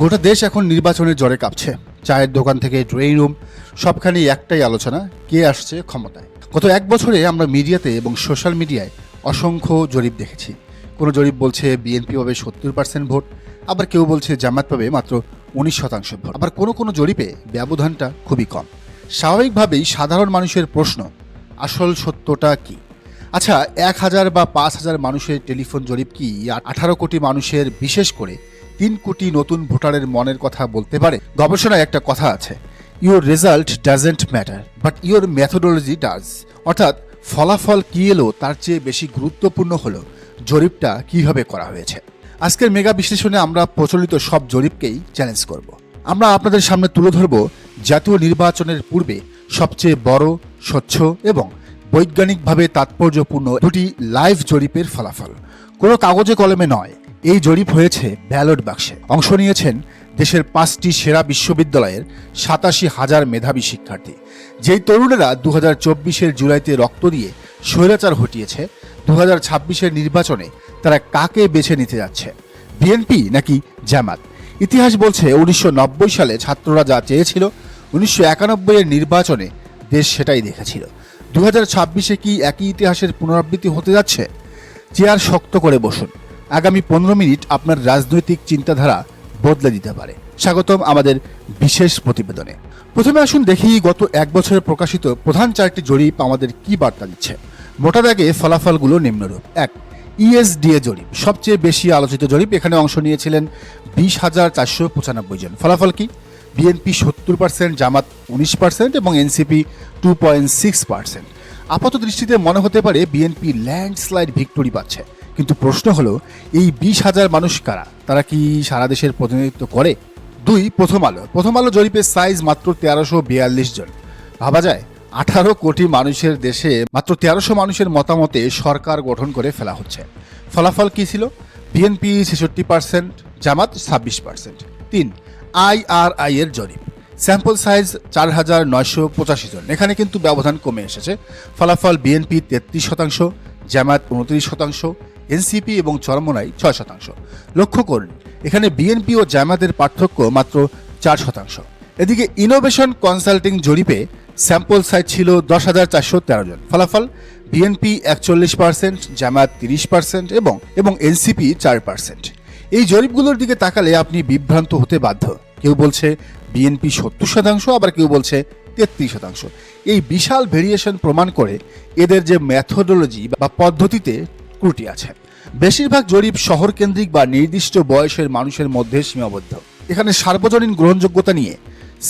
গোটা দেশ এখন নির্বাচনের জ্বরে কাঁপছে। চায়ের দোকান থেকে ড্রয়িং রুম, সবখানেই একটাই আলোচনা, কে আসছে ক্ষমতায়? গত এক বছরে আমরা মিডিয়াতে এবং সোশ্যাল মিডিয়ায় অসংখ্য জরিপ দেখেছি। কোনো জরিপ বলছে বিএনপি পাবে সত্তর পার্সেন্ট ভোট, আবার কেউ বলছে জামাত পাবে মাত্র উনিশ শতাংশ ভোট। আবার কোনো কোনো জরিপে ব্যবধানটা খুবই কম। স্বাভাবিকভাবেই সাধারণ মানুষের প্রশ্ন, আসল সত্যটা কি? আচ্ছা এক হাজার বা পাঁচ হাজার মানুষের টেলিফোন জরিপ কি আঠারো কোটি মানুষের, বিশেষ করে তিন কোটি নতুন ভোটারের মনের কথা বলতে পারে। গবেষণায় একটা কথা আছে। Your result doesn't matter but your methodology does অর্থাৎ, ফলাফল কি এলো তার চেয়ে বেশি গুরুত্বপূর্ণ হলো। জরিপটা কীভাবে করা হয়েছে? আজকের মেগা বিশ্লেষণে আমরা প্রচলিত সব জরিপকেই চ্যালেঞ্জ করব। আমরা আপনাদের সামনে তুলে ধরব জাতীয় নির্বাচনের পূর্বে সবচেয়ে বড়, স্বচ্ছ এবং বৈজ্ঞানিকভাবে তাৎপর্যপূর্ণ দুটি লাইভ জরিপের ফলাফল। কোনো কাগজে কলমে নয় এই জরিপ হয়েছে ব্যালট বাক্সে। অংশ নিয়েছেন দেশের পাঁচটি সেরা বিশ্ববিদ্যালয়ের সাতাশি হাজার মেধাবী শিক্ষার্থী। যেই তরুণেরা দু হাজার চব্বিশের জুলাইতে রক্ত দিয়ে স্বৈরাচার হটিয়েছে দু হাজার ছাব্বিশের নির্বাচনে তারা কাকে বেছে নিতে যাচ্ছে? বিএনপি নাকি জামাত? ইতিহাস বলছে উনিশশো নব্বই সালে ছাত্ররা যা চেয়েছিল, উনিশশো একানব্বইয়ের নির্বাচনে দেশ সেটাই দেখেছিল। দু হাজার ছাব্বিশে কি একই ইতিহাসের পুনরাবৃত্তি হতে যাচ্ছে? চেয়ার শক্ত করে বসুন। আগামী পনেরো মিনিট আপনার রাজনৈতিক চিন্তাধারা বদলে দিতে পারে। স্বাগতম আমাদের বিশেষ প্রতিবেদনে। প্রথমে আসুন দেখি গত এক বছরে প্রকাশিত প্রধান চারটি জরিপ আমাদের কি বার্তা দিচ্ছে। মোটা দাগে ফলাফলগুলো নিম্নরূপ। এক ইএসডিএ জরিপ। সবচেয়ে বেশি আলোচিত জরিপ এখানে অংশ নিয়েছিলেন বিশ হাজার চারশো পঁচানব্বই জন। ফলাফল কি? বিএনপি সত্তর পার্সেন্ট জামাত উনিশ পার্সেন্ট এবং NCP two point six percent আপাত দৃষ্টিতে মনে হতে পারে বিএনপি ল্যান্ডস্লাইড ভিক্টোরি পাচ্ছে। কিন্তু প্রশ্ন হলো, এই বিশ হাজার মানুষ কারা? তারা কি সারা দেশের প্রতিনিধিত্ব করে? দুই, প্রথম আলো। প্রথম আলো জরিপের সাইজ মাত্র তেরোশো বিয়াল্লিশ জন। ভাবা যায়, আঠারো কোটি মানুষের দেশে মাত্র তেরোশো মানুষের মতামতে সরকার গঠন করে ফেলা হচ্ছে। ফলাফল কি ছিল? বিএনপি ছেষট্টি পার্সেন্ট জামাত ছাব্বিশ পার্সেন্ট তিন আইআরআই এর জরিপ। স্যাম্পল সাইজ চার হাজার নয়শো পঁচাশি জন। এখানে কিন্তু ব্যবধান কমে এসেছে। ফলাফল বিএনপি তেত্রিশ শতাংশ, জামাত উনত্রিশ শতাংশ এনসিপি এবং চরমনাই ছয় শতাংশ। লক্ষ্য করুন, এখানে বিএনপি ও জামাতের পার্থক্য মাত্র চার শতাংশ। এদিকে ইনোভেশন কনসাল্টিং জরিপে স্যাম্পল সাইজ ছিল দশ হাজার চারশো তেরো জন। ফলাফল, বিএনপি একচল্লিশ পার্সেন্ট জামাত তিরিশ পার্সেন্ট এবং এবং এনসিপি চার পার্সেন্ট। এই জরিপগুলোর দিকে তাকালে আপনি বিভ্রান্ত হতে বাধ্য। কেউ বলছে বিএনপি সত্তর শতাংশ, আবার কেউ বলছে তেত্রিশ শতাংশ। এই বিশাল ভেরিয়েশন প্রমাণ করে এদের যে ম্যাথোডোলজি বা পদ্ধতিতে ত্রুটি আছে। বেশিরভাগ জরিপ শহর কেন্দ্রিক বা নির্দিষ্ট বয়সের মানুষের মধ্যে সীমাবদ্ধ। এখানে সার্বজনীন গ্রহণযোগ্যতা নিয়ে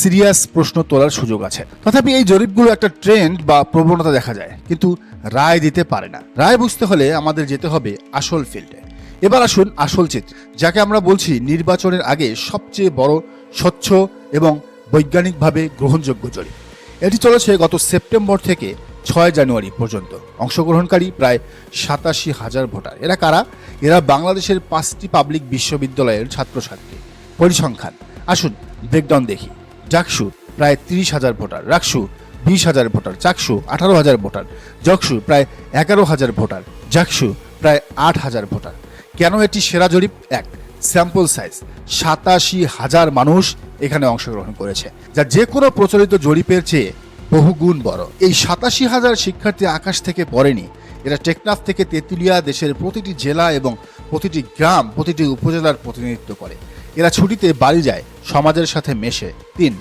সিরিয়াস প্রশ্ন তোলার সুযোগ আছে। তথাপি এই জরিপগুলো একটা ট্রেন্ড বা প্রবণতা দেখা যায়, কিন্তু রায় দিতে পারে না। রায় বুঝতে হলে আমাদের যেতে হবে আসল ফিল্ডে। এবার আসুন আসল চিত্র, যাকে আমরা বলছি নির্বাচনের আগে সবচেয়ে বড় স্বচ্ছ এবং বৈজ্ঞানিকভাবে গ্রহণযোগ্য জরিপ। এটি চলেছে গত সেপ্টেম্বর থেকে ছয় জানুয়ারি পর্যন্ত। অংশগ্রহণকারী প্রায় সাতাশি হাজার ভোটার। এরা কারা? এরা বাংলাদেশের পাঁচটি পাবলিক বিশ্ববিদ্যালয়ের ছাত্রছাত্রী। পরিসংখ্যান। আসুন ব্রেকডাউন দেখি। ডাকসু প্রায় তিরিশ হাজার ভোটার। রাকসু বিশ হাজার ভোটার। চাকসু আঠারো হাজার ভোটার। জকসু প্রায় এগারো হাজার ভোটার। জাকসু প্রায় আট হাজার ভোটার। কেন এটি সেরা জরিপ? এক স্যাম্পল সাইজ সাতাশি হাজার মানুষ এখানে অংশগ্রহণ করেছে। যা যে কোনো প্রচলিত জরিপের চেয়ে বহুগুণ বড়। এই সাতাশি হাজার শিক্ষার্থী আকাশ থেকে পড়েনি। এরা টেকনাফ থেকে তেঁতুলিয়া দেশের প্রতিটি জেলা এবং প্রতিটি গ্রাম, প্রতিটি উপজেলার প্রতিনিধিত্ব করে। এরা ছুটিতে বাড়ি যায়, সমাজের সাথে মেশে। তিন,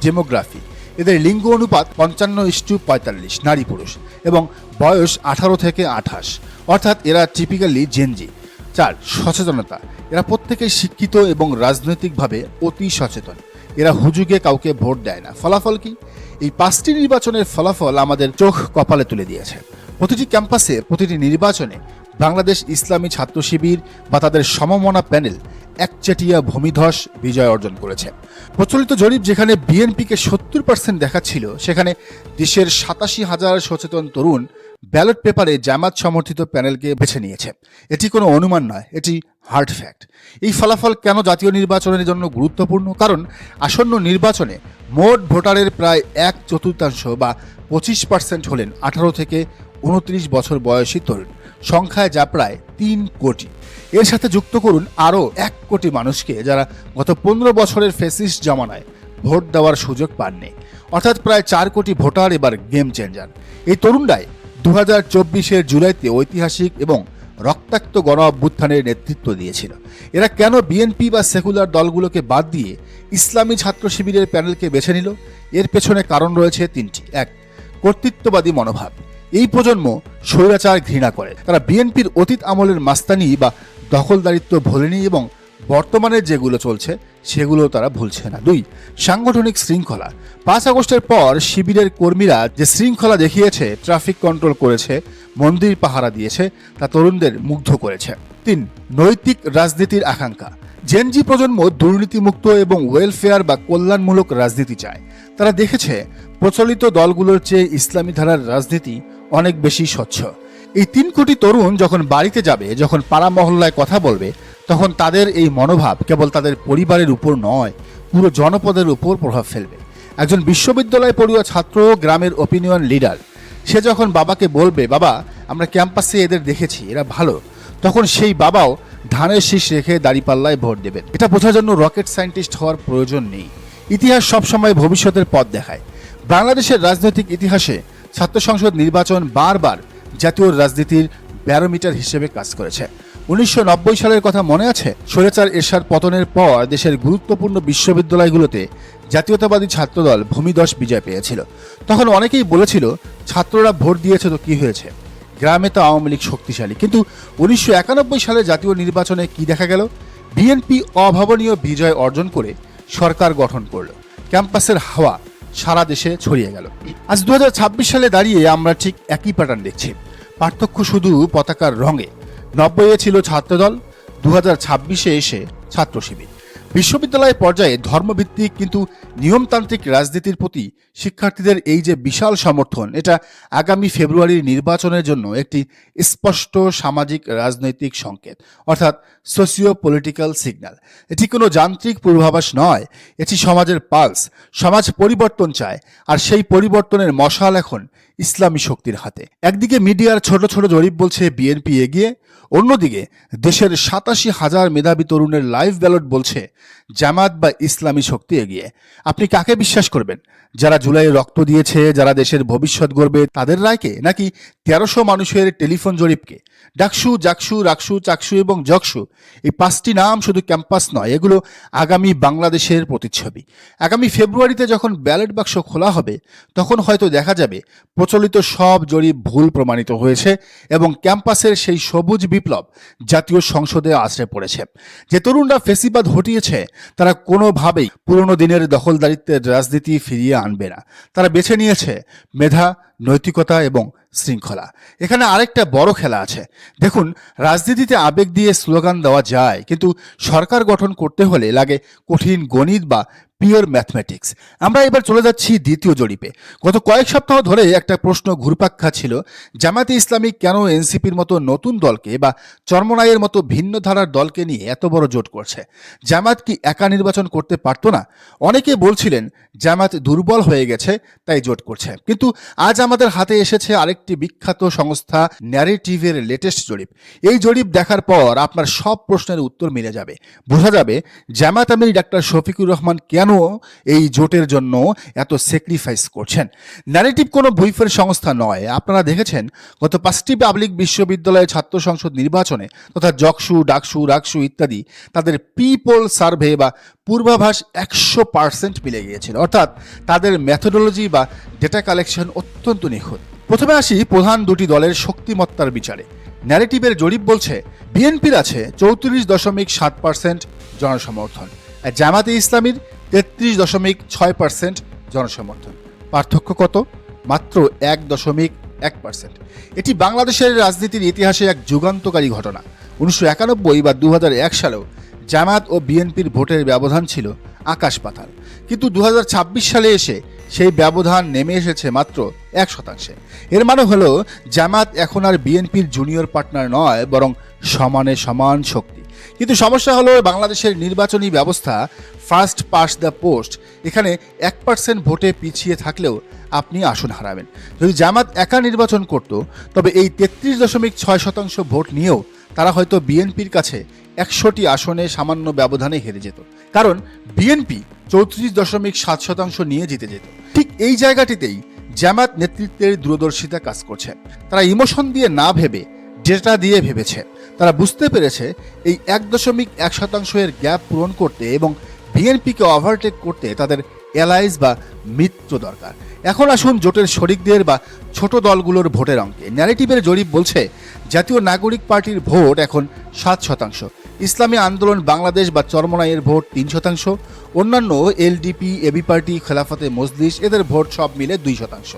ডেমোগ্রাফি। এদের লিঙ্গ অনুপাত পঞ্চান্ন ইস্টু পঁয়তাল্লিশ, নারী পুরুষ, এবং বয়স আঠারো থেকে আঠাশ। অর্থাৎ এরা টিপিক্যালি জেনজি চার, সচেতনতা। এরা প্রত্যেকেই শিক্ষিত এবং রাজনৈতিকভাবে অতি সচেতন। এরা হুজুগে কাউকে ভোট দেয় না। ফলাফল কি? এই পাঁচটি নির্বাচনের ফলাফল আমাদের চোখ কপালে তুলে দিয়েছে। প্রতিটি ক্যাম্পাসে প্রতিটি নির্বাচনে বাংলাদেশ ইসলামী ছাত্র শিবির বা তাদের সমমনা প্যানেল একচেটিয়া ভূমিধস বিজয় অর্জন করেছে। প্রচলিত জরিপ যেখানে বিএনপিকে সত্তর পার্সেন্ট দেখাচ্ছিল, সেখানে দেশের সাতাশি হাজার সচেতন তরুণ ব্যালট পেপারে জামাত সমর্থিত প্যানেলকে বেছে নিয়েছে। এটি কোনো অনুমান নয়, এটি হার্ড ফ্যাক্ট এই ফলাফল কেন জাতীয় নির্বাচনের জন্য গুরুত্বপূর্ণ? কারণ আসন্ন নির্বাচনে মোট ভোটারের প্রায় এক চতুর্থাংশ বা পঁচিশ পার্সেন্ট হলেন আঠারো থেকে উনত্রিশ বছর বয়সী তরুণ। সংখ্যায় যা প্রায় তিন কোটি। এর সাথে যুক্ত করুন আরও এক কোটি মানুষকে যারা গত পনেরো বছরের ফেসিস্ট জমানায় ভোট দেওয়ার সুযোগ পাননি। অর্থাৎ প্রায় চার কোটি ভোটার এবার গেম চেঞ্জার এই তরুণরাই দু হাজার চব্বিশের জুলাইতে ঐতিহাসিক এবং রক্তাক্ত গণ অভ্যুত্থানের নেতৃত্ব দিয়েছিল। এরা কেন বিএনপি বা সেকুলার দলগুলোকে বাদ দিয়ে ইসলামী ছাত্র শিবিরের প্যানেলকে বেছে নিল? এর পেছনে কারণ রয়েছে তিনটি। এক, কর্তৃত্ববাদী মনোভাব। এই প্রজন্ম স্বৈরাচার ঘৃণা করে। তারা বিএনপির অতীত আমলের মাস্তানি বা দখলদারিত্ব ভোলেনি এবং বর্তমানে যেগুলো চলছে সেগুলো তারা ভুলছে না। দুই, সাংগঠনিক শৃঙ্খলা। পাঁচ আগস্টের পর শিবিরের কর্মীরা যে শৃঙ্খলা দেখিয়েছে, ট্রাফিক কন্ট্রোল করেছে, মন্দির পাহারা দিয়েছে, তা তরুণদের মুগ্ধ করেছে। তিন, নৈতিক রাজনীতির আকাঙ্ক্ষা। জেনজি প্রজন্ম দুর্নীতিমুক্ত এবং ওয়েলফেয়ার বা কল্যাণমূলক রাজনীতি চায়। তারা দেখেছে, প্রচলিত দলগুলোর চেয়ে ইসলামী ধারার রাজনীতি অনেক বেশি স্বচ্ছ। এই তিন কোটি তরুণ যখন বাড়িতে যাবে, যখন পাড়া মহল্লায় কথা বলবে, তখন তাদের এই মনোভাব কেবল তাদের পরিবারের উপর নয়, পুরো জনপদের উপর প্রভাব ফেলবে। একজন বিশ্ববিদ্যালয় পড়ুয়া ছাত্র, গ্রামের ওপিনিয়ন লিডার সে যখন বাবাকে বলবে, বাবা, আমরা ক্যাম্পাসে এদের দেখেছি, এরা ভালো, তখন সেই বাবাও ধানের শীষ রেখে দাড়িপাল্লায় ভোট দেবেন। এটা বোঝার জন্য রকেট সায়েন্টিস্ট হওয়ার প্রয়োজন নেই। ইতিহাস সবসময় ভবিষ্যতের পথ দেখায়। বাংলাদেশের রাজনৈতিক ইতিহাসে ছাত্র সংসদ নির্বাচন বারবার জাতীয় রাজনীতির ব্যারোমিটার হিসেবে কাজ করেছে। উনিশশো নব্বই সালের কথা মনে আছে? স্বৈরাচার এরশার পতনের পর দেশের গুরুত্বপূর্ণ বিশ্ববিদ্যালয়গুলোতে জাতীয়তাবাদী ছাত্রদল ভূমিদশ বিজয় পেয়েছিল। তখন অনেকেই বলেছিল, ছাত্ররা ভোট দিয়েছে তো কি হয়েছে? গ্রামে তো আওয়ামী লীগ শক্তিশালী। কিন্তু উনিশশো একানব্বই সালে জাতীয় নির্বাচনে কি দেখা গেল? বিএনপি অভাবনীয় বিজয় অর্জন করে সরকার গঠন করল। ক্যাম্পাসের হাওয়া সারা দেশে ছড়িয়ে গেল। আজ দু হাজার ছাব্বিশ সালে দাঁড়িয়ে আমরা ঠিক একই প্যাটার্ন দেখছি। পার্থক্য শুধু পতাকার রঙে। নব্বইয়ে ছিল ছাত্রদল দু হাজার ছাব্বিশে এসে ছাত্র শিবির বিশ্ববিদ্যালয় পর্যায়ে ধর্মভিত্তিক কিন্তু নিয়মতান্ত্রিক রাজনীতির প্রতি শিক্ষার্থীদের এই যে বিশাল সমর্থন, এটা আগামী ফেব্রুয়ারির নির্বাচনের জন্য একটি স্পষ্ট সামাজিক রাজনৈতিক সংকেত, অর্থাৎ সোসিও পলিটিক্যাল সিগন্যাল এটি কোনো যান্ত্রিক পূর্বাভাস নয়, এটি সমাজের পালস সমাজ পরিবর্তন চায়, আর সেই পরিবর্তনের মশাল এখন ইসলামী শক্তির হাতে। একদিকে মিডিয়ার ছোট ছোট জরিপ বলছে বিএনপি এগিয়ে, অন্যদিকে দেশের সাতাশি হাজার মেধাবী তরুণের লাইভ ব্যালট বলছে জামাত বা ইসলামী শক্তি এগিয়ে। আপনি কাকে বিশ্বাস করবেন? যারা জুলাই রক্ত দিয়েছে, যারা দেশের ভবিষ্যৎ গড়বে, তাদের রায়কে? নাকি তেরোশো মানুষের টেলিফোন জরিপকে? ডাকসু, জাকসু, রাকসু, চাকসু এবং জকসু এই পাঁচটি নাম শুধু ক্যাম্পাস নয়, এগুলো আগামী বাংলাদেশের প্রতিচ্ছবি। আগামী ফেব্রুয়ারিতে যখন ব্যালট বাক্স খোলা হবে, তখন হয়তো দেখা যাবে প্রচলিত সব জরিপ ভুল প্রমাণিত হয়েছে এবং ক্যাম্পাসের সেই সবুজ বিপ্লব জাতীয় সংসদে আশ্রয় পড়েছে। যে তরুণরা ফেসিবাদ হটিয়েছে, তারা কোনোভাবেই পুরনো দিনের দখলদারিত্বের রাজনীতি ফিরিয়ে আনবে না। তারা বেছে নিয়েছে মেধা নৈতিকতা এবং শৃঙ্খলা। এখানে আরেকটা বড় খেলা আছে। দেখুন, রাজনীতিতে আবেগ দিয়ে স্লোগান দেওয়া যায়, কিন্তু সরকার গঠন করতে হলে লাগে কঠিন গণিত বা পিওর ম্যাথমেটিক্স আমরা এবার চলে যাচ্ছি দ্বিতীয় জরিপে। গত কয়েক সপ্তাহ ধরে একটা প্রশ্ন ঘুরপাক ছিল, জামাতে ইসলামী কেন এনসিপির মতো নতুন দলকে বা চর্মনায়ের মতো ভিন্ন ধারার দলকে নিয়ে এত বড় জোট করছে? জামাত কি একা নির্বাচন করতে পারতো না? অনেকে বলছিলেন, জামাত দুর্বল হয়ে গেছে, তাই জোট করছে। কিন্তু আজ আমাদের হাতে এসেছে আরেকটি বিখ্যাত সংস্থা, ন্যারেটিভের লেটেস্ট জরিপ। এই জরিপ দেখার পর আপনার সব প্রশ্নের উত্তর মিলে যাবে। বোঝা যাবে, জামাত আমির ডাক্তার শফিকুর রহমান কেন এই জোটের জন্য এত স্যাক্রিফাইস করছেন? ন্যারেটিভ কোনো বইফের সংস্থা নয়। আপনারা দেখেছেন, গত পাঁচটি পাবলিক বিশ্ববিদ্যালয়ের ছাত্র সংসদ নির্বাচনে তথা জকসু ডাকসু, রাকসু ইত্যাদি তাদের পিপল সার্ভে বা পূর্বাভাস একশো পার্সেন্ট মিলে গিয়েছিল। অর্থাৎ তাদের মেথোডোলজি বা ডেটা কালেকশন অত্যন্ত নিখুঁত। প্রথমে আসি প্রধান দুটি দলের শক্তিমত্তার বিচারে। ন্যারেটিভের জরিপ বলছে, বিএনপির আছে চৌত্রিশ দশমিক সাত পার্সেন্ট জনসমর্থন। আর জামাতে ইসলামীর তেত্রিশ দশমিক ছয় পার্সেন্ট জনসমর্থন। পার্থক্য কত? মাত্র এক দশমিক এক পার্সেন্ট। এটি বাংলাদেশের রাজনীতির ইতিহাসে এক যুগান্তকারী ঘটনা। উনিশশো একানব্বই বা দু এক সালেও জামাত ও বিএনপির ভোটের ব্যবধান ছিল আকাশ পাতাল। কিন্তু দু হাজার ছাব্বিশ সালে এসে সেই ব্যবধান নেমে এসেছে মাত্র এক শতাংশে। এর মানে হলো জামাত এখন আর বিএনপির জুনিয়র পার্টনার নয়, বরং সমানে সমান শক্তি। কিন্তু সমস্যা হলো বাংলাদেশের নির্বাচনী ব্যবস্থা ফার্স্ট পাস দ্য পোস্ট এখানে এক পার্সেন্ট ভোটে পিছিয়ে থাকলেও আপনি আসন হারাবেন। যদি জামাত একা নির্বাচন করত, তবে এই তেত্রিশ দশমিক ছয় শতাংশ ভোট নিয়েও তারা হয়তো বিএনপির কাছে একশোটি আসনে সামান্য ব্যবধানে হেরে যেত। কারণ বিএনপি চৌত্রিশ দশমিক সাত শতাংশ নিয়ে জিতে যেত। ঠিক এই জায়গাটিতেই জামাত নেতৃত্বের দূরদর্শিতা কাজ করছে। তারা ইমোশন দিয়ে না ভেবে ডেটা দিয়ে ভেবেছে। তারা বুঝতে পেরেছে এই এক দশমিক এক শতাংশের গ্যাপ পূরণ করতে এবং বিএনপিকে ওভারটেক করতে তাদের অ্যালাইজ বা মিত্র দরকার। এখন আসুন জোটের শরিকদের বা ছোট দলগুলোর ভোটের অঙ্কে। ন্যারেটিভের জরিপ বলছে, জাতীয় নাগরিক পার্টির ভোট এখন সাত শতাংশ। ইসলামী আন্দোলন বাংলাদেশ বা চরমনাইয়ের ভোট তিন শতাংশ। অন্যান্য LDP, AB party, Khelafat Majlis, এদের ভোট সব মিলে দুই শতাংশ।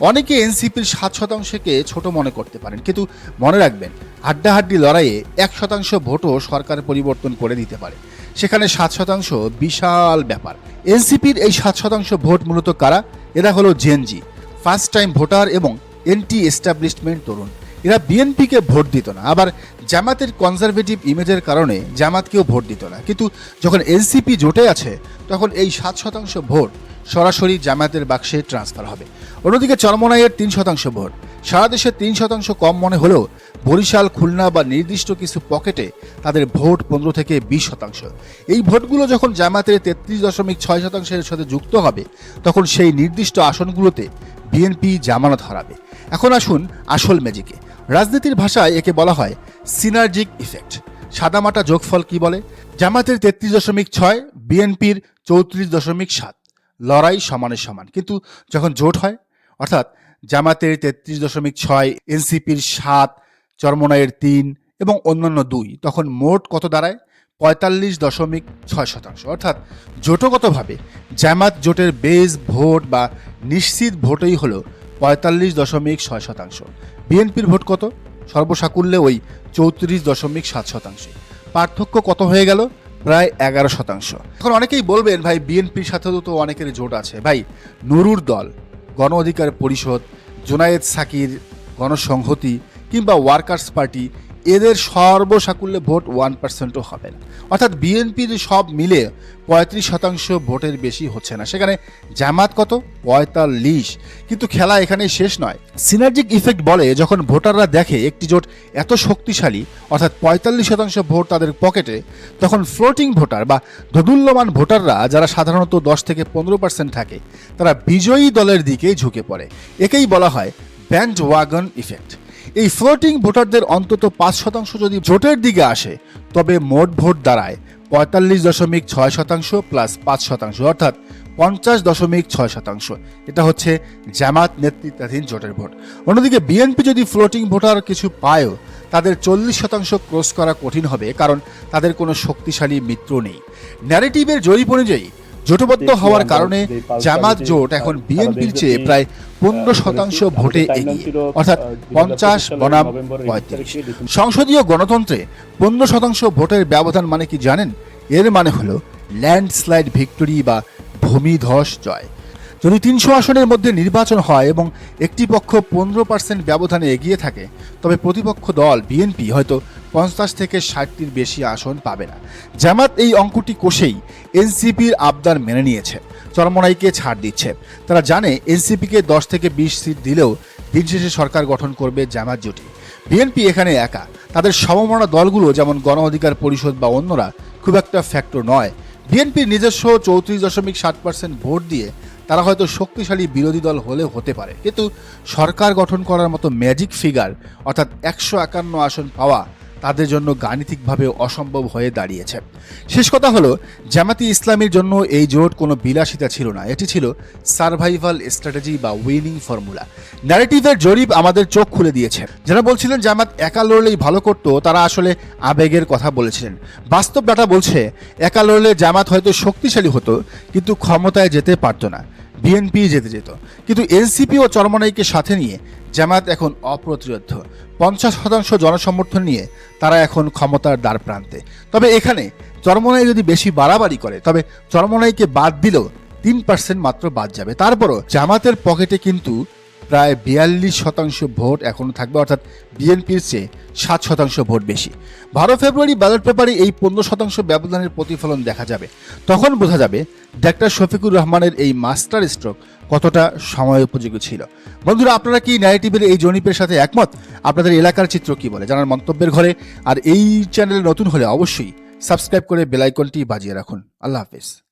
অনেকে এনসিপির সাত শতাংশকে ছোট মনে করতে পারেন, কিন্তু মনে রাখবেন, হাড্ডাহাড্ডি লড়াইয়ে এক শতাংশ ভোটও সরকার পরিবর্তন করে দিতে পারে। সেখানে সাত শতাংশ বিশাল ব্যাপার। এনসিপির এই সাত শতাংশ ভোট মূলত কারা? এরা হলো Gen Z first time voter এবং এন্টি এস্টাবলিশমেন্ট তরুণ। এরা বিএনপিকে ভোট দিত না, আবার জামাতের কনজারভেটিভ ইমেজের কারণে জামাতকেও ভোট দিত না। কিন্তু যখন এনসিপি জোটে আছে, তখন এই সাত শতাংশ ভোট সরাসরি জামায়াতের বাক্সে ট্রান্সফার হবে। অন্যদিকে চরমনাইয়ের তিন শতাংশ ভোট। সারা দেশে তিন শতাংশ কম মনে হলেও বরিশাল, খুলনা বা নির্দিষ্ট কিছু পকেটে তাদের ভোট পনেরো থেকে বিশ শতাংশ। এই ভোটগুলো যখন জামায়াতের তেত্রিশ দশমিক ছয় শতাংশের সাথে যুক্ত হবে, তখন সেই নির্দিষ্ট আসনগুলোতে বিএনপি জামানত হারাবে। এখন আসুন আসল ম্যাজিকে রাজনীতির ভাষায় একে বলা হয় সিনার্জিক ইফেক্ট সাদামাটা যোগফল কি বলে? জামাতের তেত্রিশ দশমিক ছয়, বিএনপির চৌত্রিশ দশমিক সাত। লড়াই সমানে সমান। কিন্তু যখন জোট হয়, অর্থাৎ জামাতের তেত্রিশ দশমিক ছয়, এনসিপির সাত, চরমনাইয়ের তিন এবং অন্যান্য দুই, তখন মোট কত দাঁড়ায়? পঁয়তাল্লিশ দশমিক ছয় শতাংশ। অর্থাৎ জোটগতভাবে জামাত জোটের বেজ ভোট বা নিশ্চিত ভোটই হল পঁয়তাল্লিশ দশমিক ছয় শতাংশ। বিএনপির ভোট কত? সর্বসাকুল্যে ওই চৌত্রিশ দশমিক সাত শতাংশ। পার্থক্য কত হয়ে গেল? প্রায় এগারো শতাংশ। এখন অনেকেই বলবেন, ভাই, বিএনপির সাথে তো অনেকের জোট আছে। ভাই, নুরুর দল, গণ অধিকার পরিষদ, জোনায়েদ সাকির গণসংহতি কিংবা ওয়ার্কার্স পার্টি এদের সর্বসাকুল্যে ভোট ওয়ান পার্সেন্টও হবে না। অর্থাৎ বিএনপির সব মিলে পঁয়ত্রিশ শতাংশ ভোটের বেশি হচ্ছে না। সেখানে জামাত কত? পঁয়তাল্লিশ। কিন্তু খেলা এখানে শেষ নয়। সিনার্জিক ইফেক্ট বলে যখন ভোটাররা দেখে একটি জোট এত শক্তিশালী, অর্থাৎ পঁয়তাল্লিশ শতাংশ ভোট তাদের পকেটে, তখন ফ্লোটিং ভোটার বা দোদুল্যমান ভোটাররা যারা সাধারণত দশ থেকে পনেরো পার্সেন্ট থাকে, তারা বিজয়ী দলের দিকে ঝুঁকে পড়ে। একেই বলা হয় ব্যান্ড ওয়াগন ইফেক্ট এই ফ্লোটিং ভোটারদের অন্তত পাঁচ শতাংশ যদি ভোটের দিকে আসে, তবে মোট ভোট দাঁড়ায় পঁয়তাল্লিশ দশমিক ছয় শতাংশ প্লাস পাঁচ শতাংশ, অর্থাৎ পঞ্চাশ দশমিক ছয় শতাংশ। এটা হচ্ছে জামাত নেতৃত্বাধীন জোটের ভোট। অন্যদিকে বিএনপি যদি ফ্লোটিং ভোটার কিছু পায়ও, তাদের চল্লিশ শতাংশ ক্রস করা কঠিন হবে, কারণ তাদের কোনো শক্তিশালী মিত্র নেই। ন্যারেটিভের জরিপ অনুযায়ী জোটবদ্ধ হওয়ার কারণে জামাত জোট এখন বিএনপির চেয়ে প্রায় পনেরো শতাংশ ভোটে এগিয়ে অর্থাৎ পঞ্চাশ বনাম পঁয়ত্রিশ। সংসদীয় গণতন্ত্রে পনেরো শতাংশ ভোটের ব্যবধান মানে কি জানেন? এর মানে হলো ল্যান্ডস্লাইড ভিক্টোরি বা ভূমিধস জয়। যদি তিনশো আসনের মধ্যে নির্বাচন হয় এবং একটি পক্ষ পনেরো পার্সেন্ট ব্যবধানে এগিয়ে থাকে তবে প্রতিপক্ষ দল বিএনপি হয়তো পঞ্চাশ থেকে ষাটটির বেশি আসন পাবে না। জামাত এই অঙ্কটি কষেই এনসিপির আবদার মেনে নিয়েছে, চরমনাইকে ছাড় দিচ্ছে। তারা জানে এনসিপিকে দশ থেকে বিশ সিট দিলেও দিন শেষে সরকার গঠন করবে জামাত জোটে। বিএনপি এখানে একা। তাদের সমমনা দলগুলো যেমন গণ অধিকার পরিষদ বা অন্যরা, খুব একটা ফ্যাক্টর নয়। বিএনপির নিজস্ব চৌত্রিশ দশমিক ষাট পার্সেন্ট ভোট দিয়ে তারা হয়তো শক্তিশালী বিরোধী দল হলে হতে পারে। কিন্তু সরকার গঠন করার মতো ম্যাজিক ফিগার অর্থাৎ একশো একান্ন আসন পাওয়া তাদের জন্য গাণিতিকভাবে অসম্ভব হয়ে দাঁড়িয়েছে। শেষ কথা হলো, জামাতি ইসলামের জন্য এই জোট কোনো বিলাসিতা ছিল না। এটি ছিল সার্ভাইভাল স্ট্র্যাটেজি বা উইনিং ফর্মুলা ন্যারেটিভের জরিপ আমাদের চোখ খুলে দিয়েছে। যারা বলছিলেন জামাত একা লড়লেই ভালো করতো, তারা আসলে আবেগের কথা বলেছিলেন। বাস্তব ডাটা বলছে, একা লড়লে জামাত হয়তো শক্তিশালী হতো, কিন্তু ক্ষমতায় যেতে পারতো না। বিএনপি যেতে যেত। কিন্তু এনসিপি ও চরমনাইকে সাথে নিয়ে জামাত এখন অপ্রতিরোধ। পঞ্চাশ শতাংশ জনসমর্থন নিয়ে তারা এখন ক্ষমতার দ্বার প্রান্তে। তবে এখানে চরমনাই যদি বেশি বাড়াবাড়ি করে, তবে চরমনাইকে বাদ দিলেও তিন পার্সেন্ট মাত্র বাদ যাবে। তারপরও জামাতের পকেটে কিন্তু প্রায় বিয়াল্লিশ শতাংশ ভোট এখনও থাকবে, অর্থাৎ বিএনপির চেয়ে সাত শতাংশ ভোট বেশি। বারো ফেব্রুয়ারি ব্যালট পেপারে এই পনেরো শতাংশ ব্যবধানের প্রতিফলন দেখা যাবে। তখন বোঝা যাবে ডাক্তার শফিকুর রহমানের এই মাস্টার স্ট্রোক কতটা সময় উপযোগী ছিল। বন্ধুরা, আপনারা কি ন্যারেটিভের এই জরিপের সাথে একমত? আপনাদের এলাকার চিত্র কি বলে? জানার মন্তব্যের ঘরে। আর এই চ্যানেলে নতুন হলে অবশ্যই সাবস্ক্রাইব করে বেলাইকনটি বাজিয়ে রাখুন। আল্লাহ হাফিজ।